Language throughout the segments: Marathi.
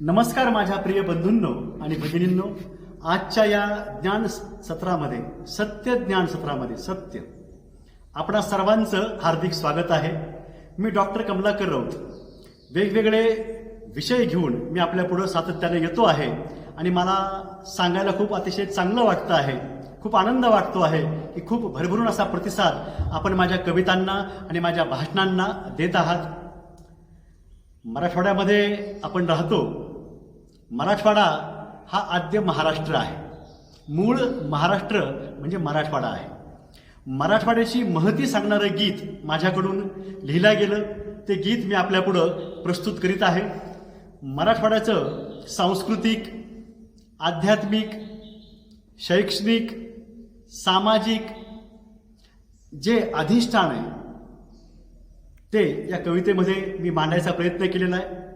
नमस्कार माझ्या प्रिय बंधूंनो आणि भगिनींनो आजच्या या ज्ञान सत्रामध्ये सत्य ज्ञान सत्रामध्ये सत्य. आपणा सर्वांचं हार्दिक स्वागत आहे. मी डॉक्टर कमलाकर राऊत. वेगवेगळे विषय घेऊन मी आपल्यापुढं सातत्याने येतो आहे आणि मला सांगायला खूप अतिशय चांगलं वाटतं आहे खूप आनंद वाटतो आहे की खूप भरभरून असा प्रतिसाद आपण माझ्या कवितांना आणि माझ्या भाषणांना देत आहात. मराठवाड्यामध्ये आपण राहतो मराठवाडा हा आद्य महाराष्ट्र आहे. मूळ महाराष्ट्र म्हणजे मराठवाडा आहे. मराठवाड्याची महती सांगणारं गीत माझ्याकडून लिहिलं गेलं. ते गीत मी आपल्यापुढं प्रस्तुत करीत आहे. मराठवाड्याचं सांस्कृतिक आध्यात्मिक शैक्षणिक सामाजिक जे अधिष्ठान आहे ते या कवितेमध्ये मी मांडायचा प्रयत्न केलेला आहे.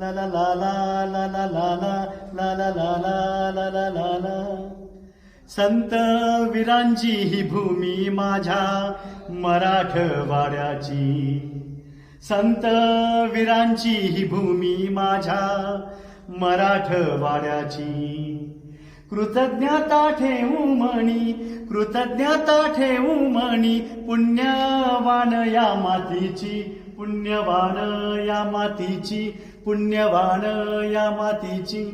ला ला ला ला ला ला ला ला ला ला ला ला ला ला संत वीरांची ही भूमी माझ्या मराठवाड्याची संत वीरांची ही भूमी माझ्या मराठवाड्याची कृतज्ञता ठेवू म्हणी कृतज्ञता ठेवू म्हणी पुण्यवान या मातीची पुण्यवान या मातीची पुण्यवान या मातीची.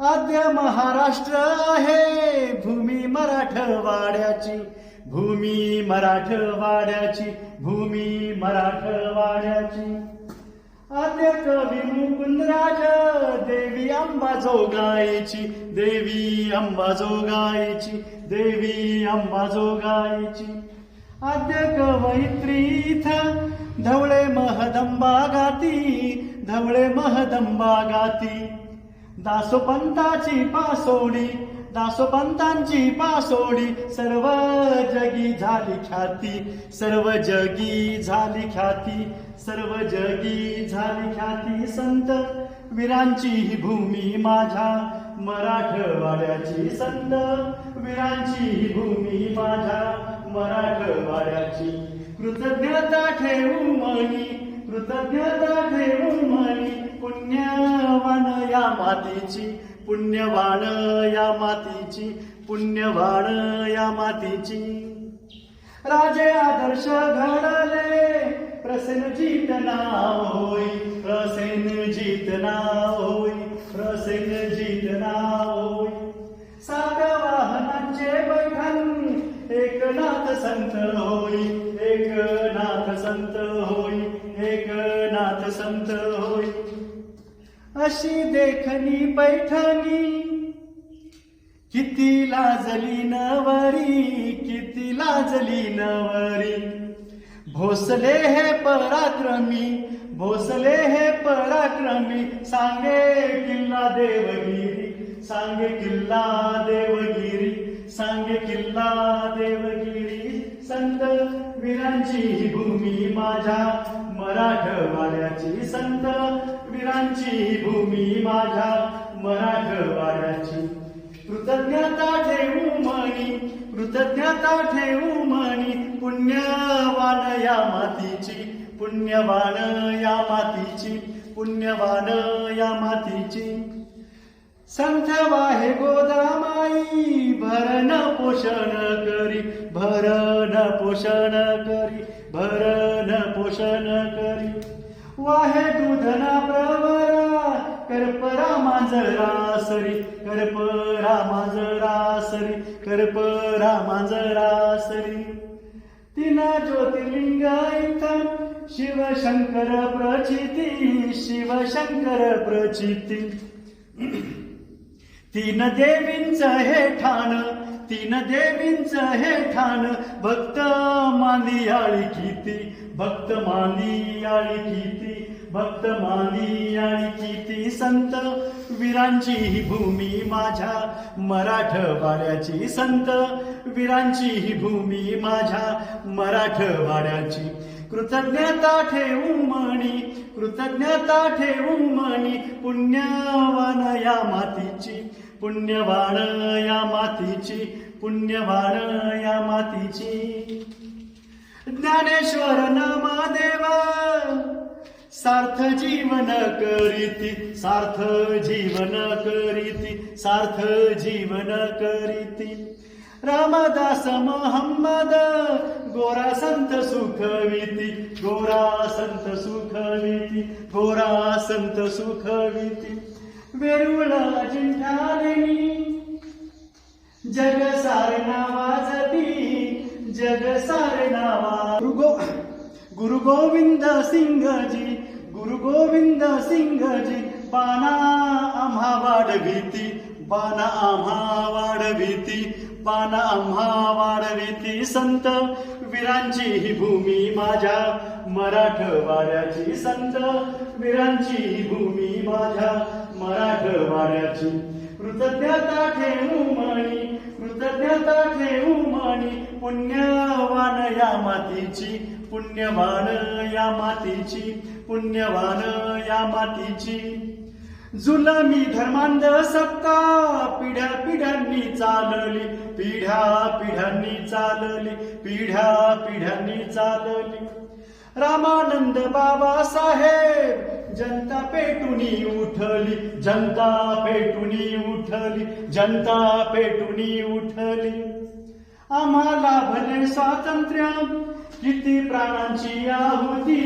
आद्य महाराष्ट्र आहे भूमी मराठवाड्याची भूमी मराठवाड्याची भूमी मराठवाड्याची आद्य कवी मुकुंदराज देवी अंबाजोगाईची देवी अंबाजोगाईची देवी अंबाजोगाईची आद्य कवयित्री इथ धवळे महदंबा गाती धवळे महदंबा गाती. दासोपंताची पासोडी दासोपंतांची पासोडी सर्व जगी झाली ख्याती सर्व जगी झाली ख्याती सर्व जगी झाली ख्याती. संत वीरांची ही भूमी माझ्या मराठवाड्याची संत वीरांची ही भूमी माझ्या मराठवाड्याची. कृतज्ञता ठेवू मनी कृतज्ञता ठेवू मनी पुण्यवान या मातीची पुण्यवान या मातीची पुण्यवान या मातीची. राजे आदर्श घडले प्रसेन जीत नाव होई प्रसेन जीत नाव अशी देखणी पैठणी? किती लाजली नवरी किती लाजली नवरी. भोसले हे पराक्रमी भोसले हे पराक्रमी. सांगे किल्ला देवगिरी सांगे किल्ला देवगिरी सांगे किल्ला देवगिरी. संत वीरांची भूमी माझ्या मराठवाड्याची संत वीरांची भूमी माझ्या मराठवाड्याची. कृतज्ञता ठेवू म्हणी कृतज्ञता ठेवू म्हणी पुण्यवान या मातीची पुण्यवान या मातीची पुण्यवान या मातीची. संत वाहे गोदामाई भरण पोषण करी भरण पोषण करी. भरण पोषण करी. वाहे दुधना प्रवरा करपरा मांजरा सरी. करपरा मांजरा सरी करपरा मांजरा सरी. तिना ज्योतिर्लिंग इथं शिवशंकर प्रचिती शिवशंकर प्रचिती. तीन देवींचं हे ठाण तीन देवींच हे ठाण भक्त मांदियाळी किती भक्त मानी आळी किती भक्त मानी आणि किती संत. वीरांची ही भूमी माझ्या मराठवाड्याची संत. वीरांची ही भूमी माझ्या मराठवाड्याची कृतज्ञता ठेवू म्हणी कृतज्ञता ठेवू म्हणी पुण्यावन या मातीची. पुण्यवान या मातीची पुण्यवान या मातीची. ज्ञानेश्वर नामादेवा सार्थ जीवन करीती सार्थ जीवन करीती सार्थ जीवन करीती. रामदास मोहम्मद गोरा संत सुखविती गोरा संत सुखविती गोरा संत सुखविती वेरुळ अजिंठालेनी जग सारे नावाजती जग सारे नावा. गुरु गो गुरु गोविंद सिंगजी गुरु गोविंद सिंगजी बाणा आम्हा वाढविती बाणा आम्हा वाढविती बाणा आम्हा वाढविती संत वीरांची ही भूमी माझ्या मराठवाड्याची संत. वीरांची ही भूमी माझ्या मराठवाड्याची. कृतज्ञता ठेवू मणी कृतज्ञता ठेवू मणी. पुण्यवान या मातीची पुण्यवान या मातीची पुण्यवान या मातीची. जुलमी धर्मांध सत्ता पिढ्या पिढ्यांनी चालली पिढ्या पिढ्यांनी चालली पिढ्या पिढ्यांनी चालली. रामानंद बाबासाहेब जनता पेटुनी उठली जनता पेटुनी उठली जनता पेटुनी उठली. आम्हाला भले स्वातंत्र्य किती प्राणांची आहुती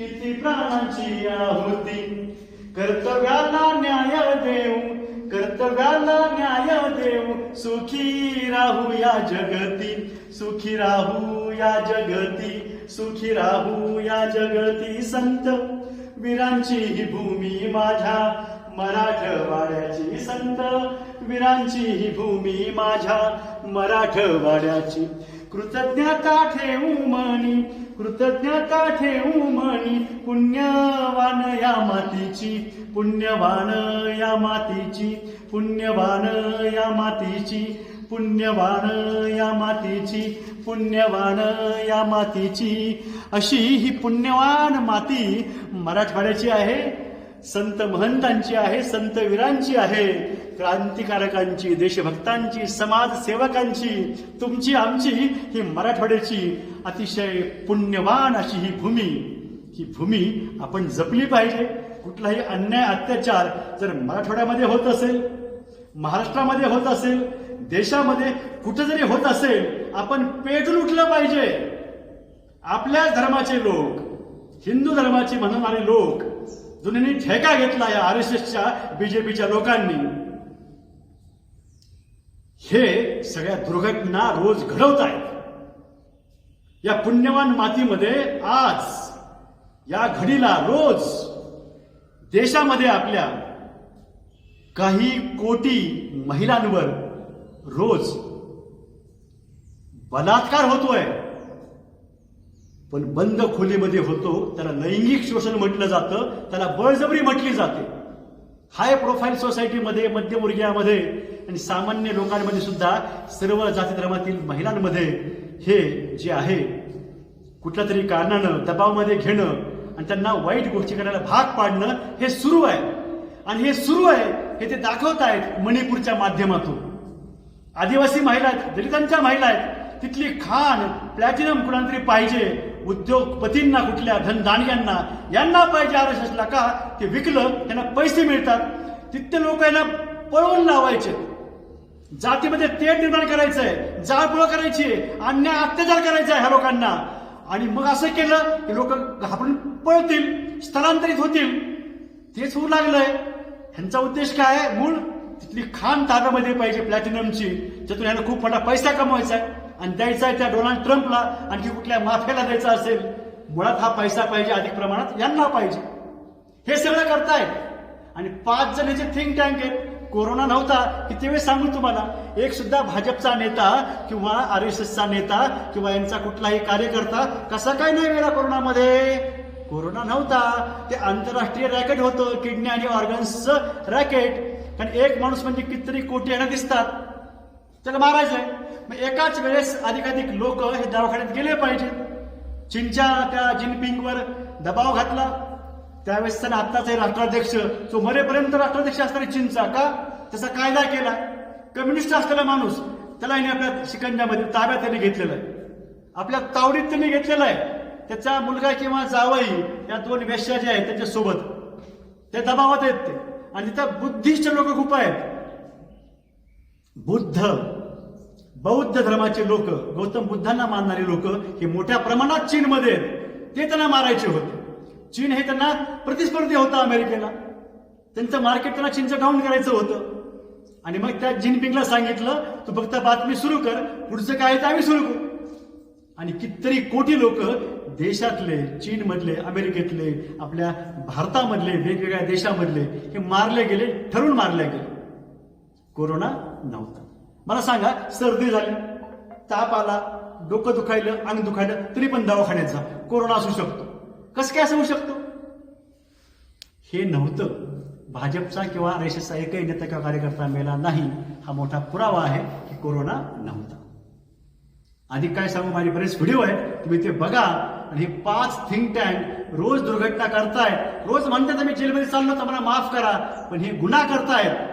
किती प्राणांची आहुती. कर्तव्याला न्याय देऊ कर्तव्याला न्याय देऊ. सुखी राहू या जगती सुखी राहू या जगती सुखी राहू या जगती संत. वीरांची ही भूमी माझ्या मराठवाड्याची संत. वीरांची ही भूमी माझ्या मराठवाड्याची. कृतज्ञता ठेवू मनी कृतज्ञता ठेवू मनी पुण्यवान या मातीची पुण्यवान या मातीची पुण्यवान या मातीची पुण्यवान या मातीची पुण्यवान या मातीची. अशी ही पुण्यवान माती मराठवाड्याची आहे संत महंतांची आहे संत वीरांची आहे. क्रांतिकारकांची देशभक्तांची समाजसेवकांची तुमची आमची ही मराठवाड्याची अतिशय पुण्यवान अशी ही भूमी. ही भूमी आपण जपली पाहिजे. कुठलाही अन्याय अत्याचार जर मराठवाड्यामध्ये होत असेल महाराष्ट्रामध्ये होत असेल देशामध्ये कुठं जरी होत असेल आपण पेटून उठलं पाहिजे. आपल्याच धर्माचे लोक हिंदू धर्माचे म्हणणारे लोक जुन्यांनी ठेका घेतला या आर एस एसच्या बीजेपीच्या लोकांनी. हे सगळ्या दुर्घटना रोज घडवत आहेत या पुण्यवान मातीमध्ये आज या घडीला रोज देशामध्ये आपल्या काही कोटी महिलांवर रोज बलात्कार होतोय. पण बंद खोलीमध्ये होतो त्याला लैंगिक शोषण म्हटलं जातं त्याला बळजबरी म्हटली जाते. हाय प्रोफाईल सोसायटीमध्ये मध्यमवर्गीयामध्ये आणि सामान्य लोकांमध्ये सुद्धा सर्व जाती धर्मातील महिलांमध्ये हे जे आहे कुठल्या तरी कारणानं दबावमध्ये घेणं आणि त्यांना वाईट गोष्टी करायला भाग पाडणं हे सुरू आहे. आणि हे सुरू आहे हे ते दाखवत आहेत मणिपूरच्या माध्यमातून. आदिवासी महिला आहेत दलितांच्या महिला आहेत तिथली खाण प्लॅटिनम कुणातरी पाहिजे उद्योगपतींना कुठल्या धनदांडग्यांना यांना पाहिजे आर का? ते विकलं त्यांना पैसे मिळतात. तिथले लोक यांना पळवून लावायचे. जातीमध्ये तेढ निर्माण करायचंय जाळपोळ करायची अन्याय अत्याचार करायचा आहे ह्या लोकांना. आणि मग असं केलं की लोक घाबरून पळतील स्थलांतरित होतील. तेच होऊ लागलंय. ह्यांचा उद्देश काय आहे? मूळ तिथली खाण ताब्यामध्ये पाहिजे प्लॅटिनमची ज्यातून ह्यांना खूप मोठा पैसा कमवायचा आहे. आणि द्यायचा आहे त्या डोनाल्ड ट्रम्पला आणखी कुठल्या माफ्याला द्यायचा असेल मुळात हा पैसा पाहिजे अधिक प्रमाणात यांना पाहिजे. हे सगळं करतायत. आणि पाच जण जे थिंक टँक आहेत कोरोना नव्हता किती वेळ सांगू तुम्हाला? एक सुद्धा भाजपचा नेता किंवा आर एस एसचा नेता किंवा यांचा कुठलाही कार्यकर्ता कसा काय नाही गेला कोरोनामध्ये? कोरोना नव्हता. ते आंतरराष्ट्रीय रॅकेट होतं किडनी आणि ऑर्गन्सचं रॅकेट. कारण एक माणूस म्हणजे कितीतरी कोटी यांना दिसतात. त्याला मारायचंय. मग एकाच वेळेस अधिकाधिक लोक हे दवाखान्यात गेले पाहिजेत चीनच्या त्या जिनपिंगवर दबाव घातला. त्यावेळेस त्यांना आत्ताच हे राष्ट्राध्यक्ष तो मरेपर्यंत राष्ट्राध्यक्ष असताना चीनचा का? त्याचा कायदा केला. कम्युनिस्ट असलेला माणूस त्याला याने आपल्या शिकंजामध्ये ताब्यात त्यांनी घेतलेला आहे. आपल्या तावडीत त्यांनी घेतलेला आहे. त्याचा मुलगा किंवा जावई या दोन वेश्या ज्या आहेत त्याच्यासोबत ते दबावात आहेत ते. आणि तिथं बुद्धिस्ट लोक खूप आहेत. बुद्ध बौद्ध धर्माचे लोक गौतम बुद्धांना मानणारे लोक हे मोठ्या प्रमाणात चीनमध्ये आहेत. ते त्यांना मारायचे होते. चीन हे त्यांना प्रतिस्पर्धी होता अमेरिकेला. त्यांचं मार्केट त्यांना चीनचं डाऊन करायचं होतं. आणि मग त्या जिनपिंगला सांगितलं तू फक्त बातमी सुरू कर पुढचं काय ते आम्ही सुरू करू. आणि कितीतरी कोटी लोक देशातले चीनमधले अमेरिकेतले आपल्या भारतामधले वेगवेगळ्या देशामधले हे मारले गेले ठरून मारले गेले. कोरोना नव्हता. मला सांगा सर्दी झाली ताप आला डोकं दुखायलं अंग दुखायलं तरी पण दवाखान्यात जा. कोरोना असू शकतो. कसं काय असं होऊ शकतो? हे नव्हतं. भाजपचा किंवा आर एस एसचा एकही नेता किंवा कार्यकर्ता मेला नाही. हा मोठा पुरावा आहे की कोरोना नव्हता. अधिक काय सांगू? माझे बरेच व्हिडिओ आहेत. तुम्ही ते बघा. आणि हे पाच थिंक टँक रोज दुर्घटना करतायत. रोज म्हणतात आम्ही जेलमध्ये चाललो तर मला माफ करा. पण हे गुन्हा करतायत.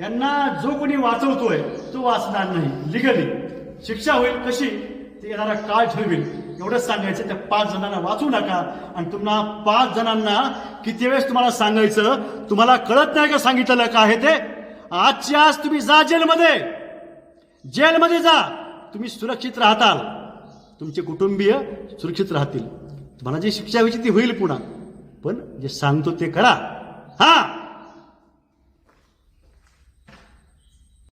यांना जो कोणी वाचवतोय तो वाचणार नाही. लिगली शिक्षा होईल कशी? ते येणारा काळ ठरवेल. एवढंच सांगायचं त्या पाच जणांना वाचू नका. आणि तुम्हाला पाच जणांना किती वेळेस तुम्हाला सांगायचं तुम्हाला कळत नाही का सांगितलेलं का आहे ते? आजची आज तुम्ही जा जेलमध्ये. जेलमध्ये जा. तुम्ही सुरक्षित राहताल. तुमचे कुटुंबीय सुरक्षित राहतील. तुम्हाला जी शिक्षा व्हायची ती होईल पुन्हा. पण जे सांगतो ते करा. हा!